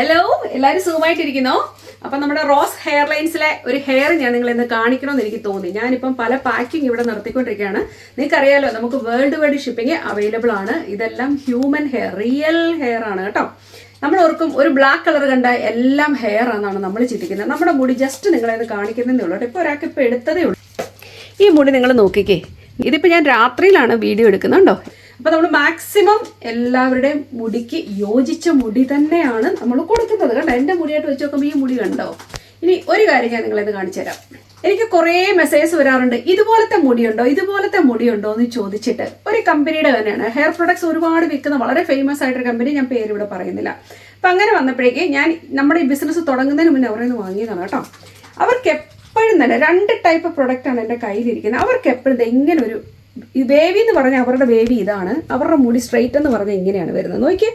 Hello എല്ലാവരും സുഖമായിട്ടിരിക്കുന്നോ? അപ്പം നമ്മുടെ റോസ് ഹെയർ ലൈൻസിലെ ഒരു ഹെയർ ഞാൻ നിങ്ങൾ ഇന്ന് കാണിക്കണമെന്ന് എനിക്ക് തോന്നി. ഞാനിപ്പം പല പാക്കിംഗ് ഇവിടെ നടത്തിക്കൊണ്ടിരിക്കുകയാണ് നിങ്ങൾക്കറിയാലോ നമുക്ക് വേൾഡ് വൈഡ് ഷിപ്പിംഗ് അവൈലബിൾ ആണ്. ഇതെല്ലാം ഹ്യൂമൻ ഹെയർ റിയൽ ഹെയർ ആണ് കേട്ടോ. നമ്മൾ ഓർക്കും ഒരു ബ്ലാക്ക് കളർ കണ്ട എല്ലാം ഹെയർ ആണെന്നാണ് നമ്മൾ ചിന്തിക്കുന്നത്. നമ്മുടെ മുടി ജസ്റ്റ് നിങ്ങളെ ഇത് കാണിക്കുന്നതേ ഉള്ളൂ ഇപ്പോൾ ഒരാൾക്ക് ഇപ്പോൾ എടുത്തതേ ഉള്ളൂ. ഈ മുടി നിങ്ങൾ നോക്കിക്കേ. ഇതിപ്പോൾ ഞാൻ രാത്രിയിലാണ് വീഡിയോ എടുക്കുന്നുണ്ടോ? അപ്പോൾ നമ്മൾ മാക്സിമം എല്ലാവരുടെയും മുടിക്ക് യോജിച്ച മുടി തന്നെയാണ് നമ്മൾ കൊടുക്കുന്നത്. കണ്ടോ? എന്റെ മുടിയായിട്ട് വെച്ച് നോക്കുമ്പോൾ ഈ മുടി കണ്ടോ? ഇനി ഒരു കാര്യം ഞാൻ നിങ്ങളത് കാണിച്ചു തരാം. എനിക്ക് കുറേ മെസ്സേജ് വരാറുണ്ട്. ഇതുപോലത്തെ മുടിയുണ്ടോ? ഇതുപോലത്തെ മുടിയുണ്ടോ എന്ന് ചോദിച്ചിട്ട് ഒരു കമ്പനിയുടെ തന്നെയാണ്. ഹെയർ പ്രൊഡക്ട്സ് ഒരുപാട് വിൽക്കുന്ന വളരെ ഫേമസ് ആയിട്ടൊരു കമ്പനി ഞാൻ പേര് ഇവിടെ പറയുന്നില്ല. അപ്പം അങ്ങനെ വന്നപ്പോഴേക്ക് ഞാൻ നമ്മുടെ ഈ ബിസിനസ് തുടങ്ങുന്നതിന് മുന്നേ അവരെ നിന്ന് വാങ്ങിയതാണ് കേട്ടോ. അവർക്ക് എപ്പോഴും തന്നെ രണ്ട് ടൈപ്പ് പ്രൊഡക്റ്റാണ് എന്റെ കയ്യിലിരിക്കുന്നത്. അവർക്ക് എപ്പോഴും ഇങ്ങനെ ഒരു ഈ വേവി എന്ന് പറഞ്ഞാൽ അവരുടെ വേവി ഇതാണ്. അവരുടെ മുടി സ്ട്രെയിറ്റ് എന്ന് പറഞ്ഞാൽ ഇങ്ങനെയാണ് വരുന്നത്. നോക്കിയേ.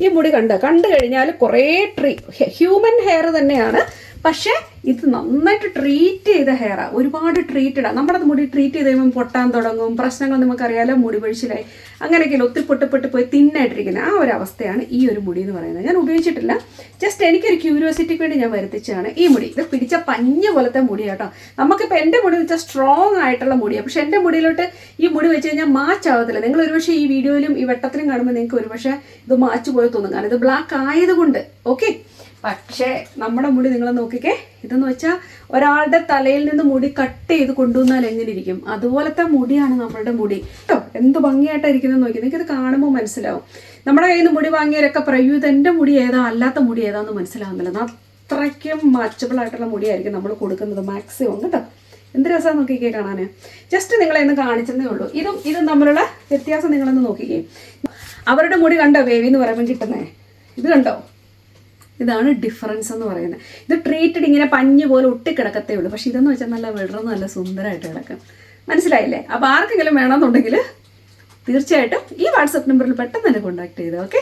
ഈ മുടി കണ്ട് കണ്ടു കഴിഞ്ഞാൽ കുറേ ട്രീ ഹ്യൂമൻ ഹെയർ തന്നെയാണ് പക്ഷേ ഇത് നന്നായിട്ട് ട്രീറ്റ് ചെയ്ത ഹെയറാണ് ഒരുപാട് ട്രീറ്റഡ് ആണ് നമ്മുടെ മുടി ട്രീറ്റ് ചെയ്ത് കഴിയുമ്പോൾ പൊട്ടാൻ തുടങ്ങും. പ്രശ്നങ്ങൾ നമുക്കറിയാലോ മുടി പൊഴിച്ചിലായി. അങ്ങനെയൊക്കെയല്ല ഒത്തിരി പൊട്ടപ്പെട്ട് പൊട്ട് പോയി തിന്നായിട്ടിരിക്കുന്ന ആ ഒരു അവസ്ഥയാണ് ഈ ഒരു മുടി എന്ന് പറയുന്നത്. ഞാൻ ഉപയോഗിച്ചിട്ടില്ല. ജസ്റ്റ് എനിക്കൊരു ക്യൂരിയോസിറ്റിക്ക് വേണ്ടി ഞാൻ വരുത്തിച്ചാണ് ഈ മുടി. ഇത് പിടിച്ച പഞ്ഞ പോലത്തെ മുടി കേട്ടോ നമുക്കിപ്പോൾ എന്റെ മുടി വെച്ചാൽ സ്ട്രോങ് ആയിട്ടുള്ള മുടിയാണ് പക്ഷെ എന്റെ മുടിയിലോട്ട് ഈ മുടി വെച്ച് കഴിഞ്ഞാൽ മാച്ച് ആവത്തില്ല. നിങ്ങൾ ഒരുപക്ഷെ ഈ വീഡിയോയിലും ഈ വെട്ടത്തിലും കാണുമ്പോൾ നിങ്ങൾക്ക് ഒരുപക്ഷെ ഇത് മാച്ച് പോയി തോന്നും. കാരണം ഇത് ബ്ലാക്ക് ആയതുകൊണ്ട് ഓക്കെ പക്ഷേ നമ്മുടെ മുടി നിങ്ങൾ നോക്കിക്കേ ഇതെന്ന് വെച്ചാൽ ഒരാളുടെ തലയിൽ നിന്ന് മുടി കട്ട് ചെയ്ത് കൊണ്ടുവന്നാൽ എങ്ങനെ ഇരിക്കും അതുപോലത്തെ മുടിയാണ് നമ്മളുടെ മുടി. കേട്ടോ എന്ത് ഭംഗിയായിട്ടാണ് ഇരിക്കുന്നത് നോക്കി നിങ്ങൾക്ക് ഇത് കാണുമ്പോൾ മനസ്സിലാവും. നമ്മുടെ കയ്യിൽ നിന്ന് മുടി വാങ്ങിയവരൊക്കെ പറയൂ ഇത് എന്റെ മുടി ഏതാ? അല്ലാത്ത മുടി ഏതാന്ന് മനസ്സിലാവുന്നില്ല. അത്രയ്ക്കും മച്ചബിൾ ആയിട്ടുള്ള മുടിയായിരിക്കും നമ്മൾ കൊടുക്കുന്നത് മാക്സിമം കേട്ടോ. എന്ത് രസമാണ് നോക്കിക്കേ കാണാൻ ജസ്റ്റ് നിങ്ങളെ ഒന്ന് കാണിച്ചതേ ഉള്ളൂ. ഇതും ഇതും തമ്മിലുള്ള വ്യത്യാസം നിങ്ങളൊന്ന് നോക്കിക്കേ. അവരുടെ മുടി കണ്ടോ വേവി എന്ന് പറയുമ്പോൾ കിട്ടുന്നേ? ഇത് കണ്ടോ? ഇതാണ് ഡിഫറൻസ് എന്ന് പറയുന്നത്. ഇത് ട്രീറ്റഡ് ഇങ്ങനെ പഞ്ഞ് പോലെ ഒട്ടിക്കിടക്കത്തേ ഉള്ളൂ. പക്ഷെ ഇതെന്ന് വെച്ചാൽ നല്ല വിടർന്ന് നല്ല സുന്ദരമായിട്ട് കിടക്കും. മനസ്സിലായില്ലേ? അപ്പോൾ ആർക്കെങ്കിലും വേണമെന്നുണ്ടെങ്കിൽ തീർച്ചയായിട്ടും ഈ വാട്സപ്പ് നമ്പറിൽ പെട്ടെന്ന് തന്നെ കോൺടാക്ട് ചെയ്തോ ഓക്കെ